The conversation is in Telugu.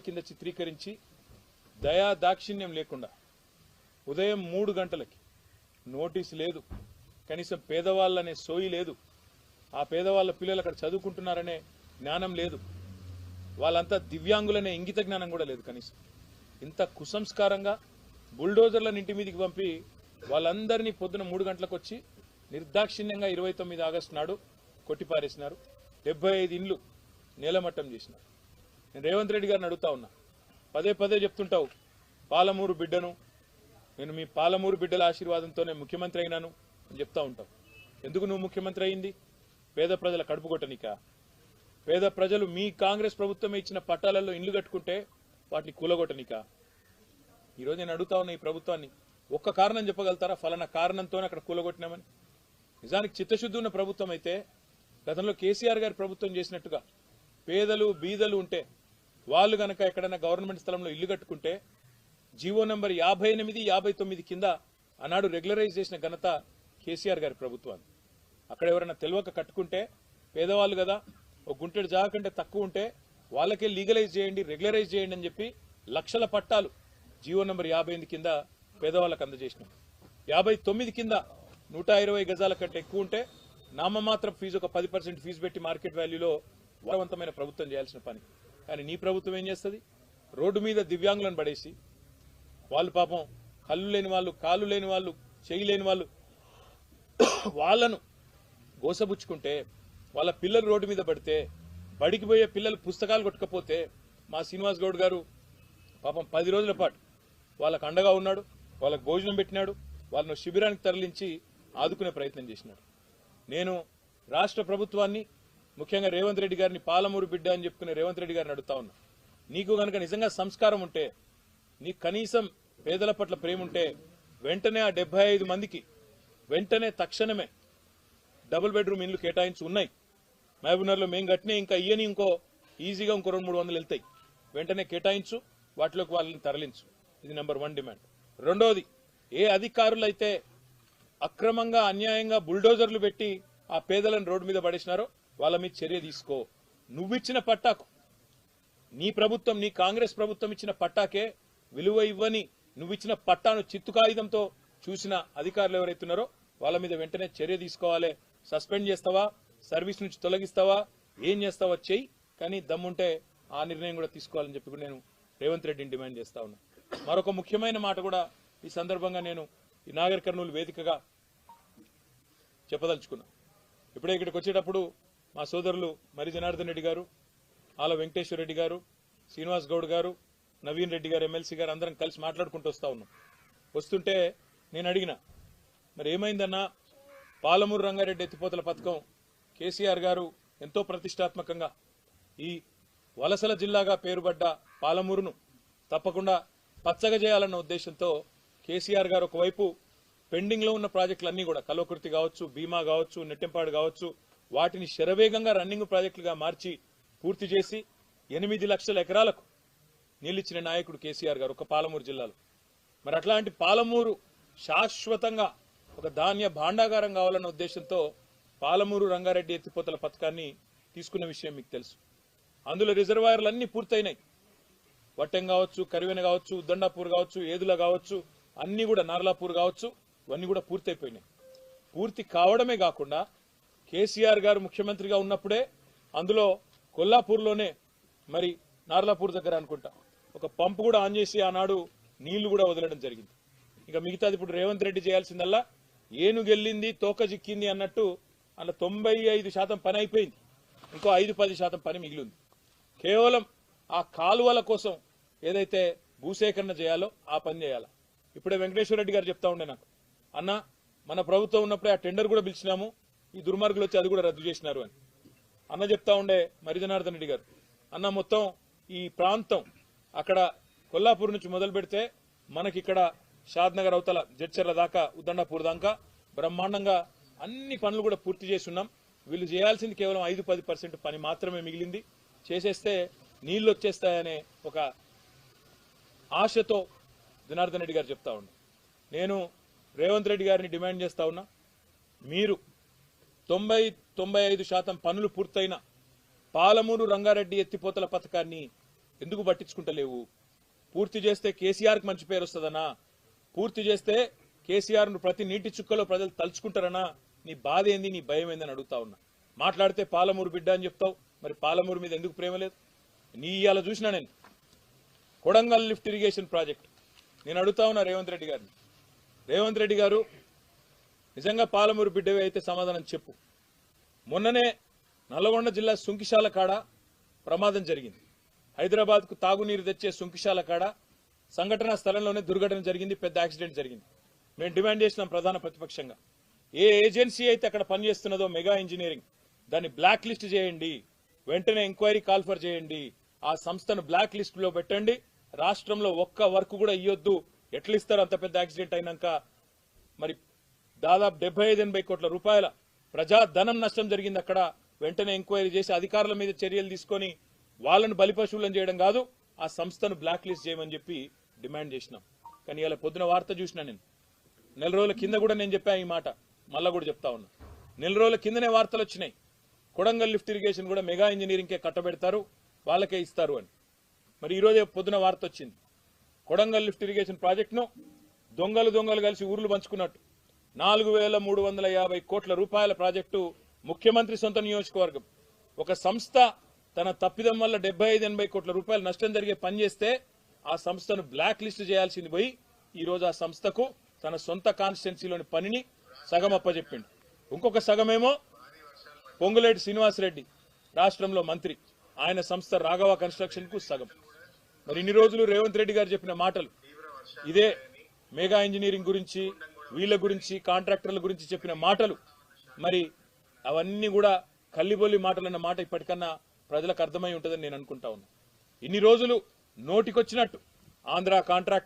కింద చిత్రీకరించి దయా దాక్షిణ్యం లేకుండా ఉదయం మూడు గంటలకి నోటీస్ లేదు. కనీసం పేదవాళ్ళనే సోయి లేదు. ఆ పేదవాళ్ళ పిల్లలు అక్కడ చదువుకుంటున్నారనే జ్ఞానం లేదు. వాళ్ళంతా దివ్యాంగులనే ఇంగిత జ్ఞానం కూడా లేదు కనీసం. ఇంత కుసంస్కారంగా బుల్డోజర్లను ఇంటి మీదకి పంపి వాళ్ళందరినీ పొద్దున మూడు గంటలకు వచ్చి నిర్దాక్షిణ్యంగా ఇరవై తొమ్మిది ఆగస్టు నాడు కొట్టిపారేసినారు. డెబ్బై ఐదు ఇండ్లు నేలమట్టం చేసినారు. నేను రేవంత్ రెడ్డి గారిని అడుగుతా ఉన్నా. పదే పదే చెప్తుంటావు పాలమూరు బిడ్డను నేను మీ పాలమూరు బిడ్డల ఆశీర్వాదంతోనే ముఖ్యమంత్రి అయినాను అని చెప్తా ఉంటావు. ఎందుకు నువ్వు ముఖ్యమంత్రి అయింది పేద ప్రజల కడుపు కొట్టనికా? పేద ప్రజలు మీ కాంగ్రెస్ ప్రభుత్వం ఇచ్చిన పట్టాలలో ఇండ్లు కట్టుకుంటే వాటిని కూలగొట్టనిక? ఈరోజు నేను అడుగుతా ఉన్నా ఈ ప్రభుత్వాన్ని. ఒక్క కారణం చెప్పగలుగుతారా? ఫలానా కారణంతోనే అక్కడ కూలగొట్టినామని. నిజానికి చిత్తశుద్ధి ఉన్న ప్రభుత్వం అయితే గతంలో కేసీఆర్ గారి ప్రభుత్వం చేసినట్టుగా పేదలు బీదలు ఉంటే వాళ్ళు గనక ఎక్కడైనా గవర్నమెంట్ స్థలంలో ఇల్లు కట్టుకుంటే జీవో నెంబర్ యాభై ఎనిమిది యాభై తొమ్మిది కింద ఆనాడు రెగ్యులరైజ్ చేసిన ఘనత కేసీఆర్ గారి ప్రభుత్వాన్ని అక్కడ ఎవరైనా తెలియక కట్టుకుంటే పేదవాళ్ళు కదా ఒక గుంటెడు జాగా కంటే తక్కువ ఉంటే వాళ్ళకే లీగలైజ్ చేయండి రెగ్యులరైజ్ చేయండి అని చెప్పి లక్షల పట్టాలు జీవో నెంబర్ యాభై ఎనిమిది కింద పేదవాళ్ళకు అందజేసినాం. యాభై తొమ్మిది కింద నూట ఇరవై గజాల కంటే ఎక్కువ ఉంటే నామమాత్రం ఫీజు ఒక పది పర్సెంట్ ఫీజు పెట్టి మార్కెట్ వాల్యూలో వారవంతమైన ప్రభుత్వం చేయాల్సిన పని. కానీ నీ ప్రభుత్వం ఏం చేస్తుంది? రోడ్డు మీద దివ్యాంగులను పడేసి వాళ్ళు పాపం కళ్ళు లేని వాళ్ళు కాళ్ళు లేని వాళ్ళు చెయ్యి లేని వాళ్ళు వాళ్ళను గోసబుచ్చుకుంటే వాళ్ళ పిల్లలు రోడ్డు మీద పడితే బడికి పోయే పిల్లలు పుస్తకాలు కొట్టుకపోతే మా శ్రీనివాస్ గౌడ్ గారు పాపం పది రోజుల పాటు వాళ్ళకు అండగా ఉన్నాడు వాళ్ళకు భోజనం పెట్టినాడు వాళ్ళను శిబిరానికి తరలించి ఆదుకునే ప్రయత్నం చేసినాడు. నేను రాష్ట్ర ప్రభుత్వాన్ని ముఖ్యంగా రేవంత్ రెడ్డి గారిని పాలమూరు బిడ్డ అని చెప్పుకునే రేవంత్ రెడ్డి గారిని అడుగుతా ఉన్నా. నీకు గనక నిజంగా సంస్కారం ఉంటే నీకు కనీసం పేదల పట్ల ప్రేమ ఉంటే వెంటనే ఆ డెబ్బై ఐదు మందికి వెంటనే తక్షణమే డబుల్ బెడ్రూమ్ ఇండ్లు కేటాయించి ఉన్నాయి. మహబూబ్నగర్లో మేము కట్టినా ఇంకా ఇయని ఇంకో ఈజీగా ఇంకో రెండు మూడు వందలు వెళ్తాయి. వెంటనే కేటాయించు వాటిలోకి వాళ్ళని తరలించు. ఇది నెంబర్ వన్ డిమాండ్. రెండోది ఏ అధికారులైతే అక్రమంగా అన్యాయంగా బుల్డోజర్లు పెట్టి ఆ పేదలను రోడ్డు మీద పడేసినారో వాళ్ళ మీద చర్య తీసుకో. నువ్విచ్చిన పట్టాకు. నీ ప్రభుత్వం నీ కాంగ్రెస్ ప్రభుత్వం ఇచ్చిన పట్టాకే విలువ ఇవ్వని నువ్విచ్చిన పట్టాను చిత్తు చూసిన అధికారులు ఎవరైతున్నారో వాళ్ళ మీద వెంటనే చర్య తీసుకోవాలి. సస్పెండ్ చేస్తావా? సర్వీస్ నుంచి తొలగిస్తావా? ఏం చేస్తావా చెయ్యి. కానీ దమ్ముంటే ఆ నిర్ణయం కూడా తీసుకోవాలని చెప్పి నేను రేవంత్ రెడ్డిని డిమాండ్ చేస్తా ఉన్నా. మరొక ముఖ్యమైన మాట కూడా ఈ సందర్భంగా నేను ఈ నాగర్ కర్నూలు వేదికగా చెప్పదలుచుకున్నా. ఇప్పుడే ఇక్కడికి వచ్చేటప్పుడు మా సోదరులు మరి జనార్దన్ రెడ్డి గారు ఆల వెంకటేశ్వర రెడ్డి గారు శ్రీనివాస్ గౌడ్ గారు నవీన్ రెడ్డి గారు ఎమ్మెల్సీ గారు అందరం కలిసి మాట్లాడుకుంటూ వస్తా ఉన్నాం. వస్తుంటే నేను అడిగిన మరి ఏమైందన్నా? పాలమూరు రంగారెడ్డి ఎత్తిపోతల పథకం కేసీఆర్ గారు ఎంతో ప్రతిష్టాత్మకంగా ఈ వలసల జిల్లాగా పేరుపడ్డ పాలమూరును తప్పకుండా పచ్చగా చేయాలన్న ఉద్దేశంతో కేసీఆర్ గారు ఒకవైపు పెండింగ్లో ఉన్న ప్రాజెక్టులన్నీ కూడా కలవకృతి కావచ్చు బీమా కావచ్చు నెట్టెంపాడు కావచ్చు వాటిని శరవేగంగా రన్నింగ్ ప్రాజెక్టులుగా మార్చి పూర్తి చేసి ఎనిమిది లక్షల ఎకరాలకు నీళ్ళిచ్చిన నాయకుడు కేసీఆర్ గారు ఒక పాలమూరు జిల్లాలో. మరి అట్లాంటి పాలమూరు శాశ్వతంగా ఒక ధాన్య భాండాగారం కావాలన్న ఉద్దేశంతో పాలమూరు రంగారెడ్డి ఎత్తిపోతల పథకాన్ని తీసుకున్న విషయం మీకు తెలుసు. అందులో రిజర్వాయర్లు అన్ని పూర్తయినాయి. వట్టెం కావచ్చు కరివెన కావచ్చు ఉద్దండాపూర్ కావచ్చు ఏదుల కావచ్చు అన్ని కూడా నార్లాపూర్ కావచ్చు. ఇవన్నీ కూడా పూర్తయిపోయినాయి. పూర్తి కావడమే కాకుండా కేసీఆర్ గారు ముఖ్యమంత్రిగా ఉన్నప్పుడే అందులో కొల్లాపూర్లోనే మరి నార్లాపూర్ దగ్గర అనుకుంటా ఒక పంపు కూడా ఆన్ చేసి ఆనాడు నీళ్ళు కూడా వదలడం జరిగింది. ఇక మిగతాది ఇప్పుడు రేవంత్ రెడ్డి చేయాల్సిందల్లా ఏనుగెళ్ళింది తోక చిక్కింది అన్నట్టు అలా తొంభై ఐదు శాతం పని అయిపోయింది. ఇంకో ఐదు పది శాతం పని మిగిలింది. కేవలం ఆ కాలువల కోసం ఏదైతే భూసేకరణ చేయాలో ఆ పని చేయాలి? ఇప్పుడే వెంకటేశ్వర రెడ్డి గారు చెప్తా ఉండే నాకు. అన్న మన ప్రభుత్వం ఉన్నప్పుడే ఆ టెండర్ కూడా పిలిచినాము. ఈ దుర్మార్గులు వచ్చి అది కూడా రద్దు చేసినారు అని. అన్న చెప్తా ఉండే మరి జనార్దన్ రెడ్డి గారు అన్న మొత్తం ఈ ప్రాంతం అక్కడ కొల్లాపూర్ నుంచి మొదలు పెడితే మనకి ఇక్కడ అవతల జడ్చర్ల దాకా ఉద్దండాపూర్ దాకా బ్రహ్మాండంగా అన్ని పనులు కూడా పూర్తి చేసి ఉన్నాం. వీళ్ళు చేయాల్సింది కేవలం ఐదు పది పర్సెంట్ పని మాత్రమే మిగిలింది. చేసేస్తే నీళ్ళు వచ్చేస్తాయనే ఒక ఆశతో జనార్దన్ రెడ్డి గారు చెప్తా ఉండే. నేను రేవంత్ రెడ్డి గారిని డిమాండ్ చేస్తా ఉన్నా. మీరు తొంభై తొంభై ఐదు శాతం పనులు పూర్తయిన పాలమూరు రంగారెడ్డి ఎత్తిపోతల పథకాన్ని ఎందుకు పట్టించుకుంటలేవు? పూర్తి చేస్తే కేసీఆర్కి మంచి పేరు వస్తుందనా? పూర్తి చేస్తే కేసీఆర్ను ప్రతి నీటి చుక్కలో ప్రజలు తలుచుకుంటారనా? నీ బాధ ఏంది? నీ భయం ఏందని అడుగుతా ఉన్నా. మాట్లాడితే పాలమూరు బిడ్డ అని చెప్తావు. మరి పాలమూరు మీద ఎందుకు ప్రేమ లేదు? నీ ఇవాళ చూసినా నేను. Kodangal lift irrigation project. నేను అడుగుతా ఉన్నా రేవంత్ రెడ్డి గారిని. రేవంత్ రెడ్డి గారు నిజంగా పాలమూరు బిడ్డవే అయితే సమాధానం చెప్పు. మొన్ననే నల్లగొండ జిల్లా సుంకిశాల కాడ ప్రమాదం జరిగింది. హైదరాబాద్కు తాగునీరు తెచ్చే సుంకిశాల కాడ సంఘటనా స్థలంలోనే దుర్ఘటన జరిగింది పెద్ద యాక్సిడెంట్ జరిగింది. మేము డిమాండ్ చేసినాం ప్రధాన ప్రతిపక్షంగా. ఏ ఏజెన్సీ అయితే అక్కడ పనిచేస్తున్నదో మెగా ఇంజనీరింగ్ దాన్ని బ్లాక్ లిస్ట్ చేయండి వెంటనే ఎంక్వైరీ కాల్ఫర్ చేయండి ఆ సంస్థను బ్లాక్ లిస్టులో పెట్టండి రాష్ట్రంలో ఒక్క వర్క్ కూడా ఇయ్యొద్దు ఎట్లా ఇస్తారు అంత పెద్ద యాక్సిడెంట్ అయినాక? మరి దాదాపు డెబ్బై ఐదు ఎనభై కోట్ల రూపాయల ప్రజా ధనం నష్టం జరిగింది అక్కడ. వెంటనే ఎంక్వైరీ చేసి అధికారుల మీద చర్యలు తీసుకొని వాళ్ళను బలిపశువులను చేయడం కాదు ఆ సంస్థను బ్లాక్ లిస్ట్ చేయమని చెప్పి డిమాండ్ చేసినాం. కానీ ఇలా పొద్దున వార్త చూసినా నేను. నెల రోజుల కింద కూడా నేను చెప్పా ఈ మాట. మళ్ళా కూడా చెప్తా ఉన్నా. నెల రోజుల కిందనే వార్తలు వచ్చినాయి. కొడంగల్ లిఫ్ట్ ఇరిగేషన్ కూడా మెగా ఇంజనీరింగ్కే కట్టబెడతారు వాళ్ళకే ఇస్తారు అని. మరి ఈ రోజే పొద్దున వార్త వచ్చింది. కొడంగల్ లిఫ్ట్ ఇరిగేషన్ ప్రాజెక్టును దొంగలు దొంగలు కలిసి ఊర్లు పంచుకున్నట్టు. నాలుగు వేల మూడు వందల యాభై కోట్ల రూపాయల ప్రాజెక్టు ముఖ్యమంత్రి సొంత నియోజకవర్గం. ఒక సంస్థ తన తప్పిదం వల్ల డెబ్బై ఐదు ఎనభై కోట్ల రూపాయల నష్టం జరిగే పని చేస్తే ఆ సంస్థను బ్లాక్ లిస్ట్ చేయాల్సింది పోయి ఈ రోజు ఆ సంస్థకు తన సొంత కాన్స్టిట్యున్సీలోని పనిని సగం అప్పచెప్పిండు ఇంకొక సగమేమో పొంగులేటి శ్రీనివాసరెడ్డి రాష్ట్రంలో మంత్రి. ఆయన సంస్థ రాఘవ కన్స్ట్రక్షన్కు సగం. మరి ఇన్ని రోజులు రేవంత్ రెడ్డి గారు చెప్పిన మాటలు. ఇదే మెగా ఇంజనీరింగ్ గురించి వీళ్ళ గురించి కాంట్రాక్టర్ల గురించి చెప్పిన మాటలు. మరి అవన్నీ కూడా కల్లిబొల్లి మాటలు అన్న మాట ఇప్పటికన్నా ప్రజలకు అర్థమై ఉంటుందని నేను అనుకుంటా ఉన్నా. ఇన్ని రోజులు నోటికొచ్చినట్టు ఆంధ్ర కాంట్రాక్ట్